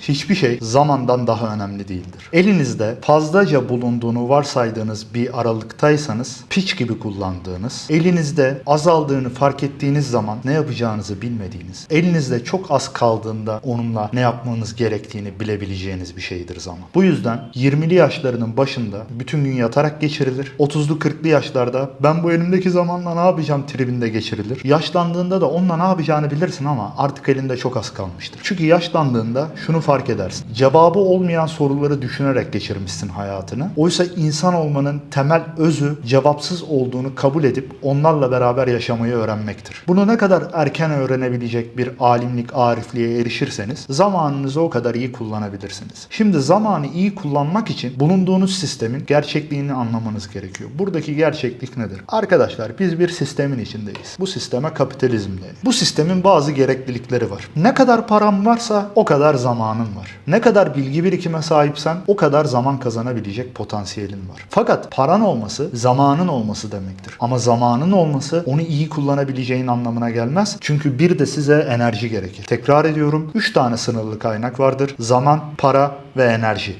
Hiçbir şey zamandan daha önemli değildir. Elinizde fazlaca bulunduğunu varsaydığınız bir aralıktaysanız piç gibi kullandığınız, elinizde azaldığını fark ettiğiniz zaman ne yapacağınızı bilmediğiniz, elinizde çok az kaldığında onunla ne yapmanız gerektiğini bilebileceğiniz bir şeydir zaman. Bu yüzden 20'li yaşlarının başında bütün gün yatarak geçirilir. 30'lu 40'lı yaşlarda ben bu elimdeki zamanla ne yapacağım tribinde geçirilir. Yaşlandığında da onunla ne yapacağını bilirsin ama artık elinde çok az kalmıştır. Çünkü yaşlandığında şunu fark edersin. Cevabı olmayan soruları düşünerek geçirmişsin hayatını. Oysa insan olmanın temel özü cevapsız olduğunu kabul edip onlarla beraber yaşamayı öğrenmektir. Bunu ne kadar erken öğrenebilecek bir alimlik, arifliğe erişirseniz zamanınızı o kadar iyi kullanabilirsiniz. Şimdi zamanı iyi kullanmak için bulunduğunuz sistemin gerçekliğini anlamanız gerekiyor. Buradaki gerçeklik nedir? Arkadaşlar biz bir sistemin içindeyiz. Bu sisteme kapitalizm denir. Bu sistemin bazı gereklilikleri var. Ne kadar param varsa o kadar zamanın var. Ne kadar bilgi birikime sahipsen o kadar zaman kazanabilecek potansiyelin var. Fakat paran olması zamanın olması demektir. Ama zamanın olması onu iyi kullanabileceğin anlamına gelmez. Çünkü bir de size enerji gerekir. Tekrar ediyorum 3 tane sınırlı kaynak vardır. Zaman, para ve enerji.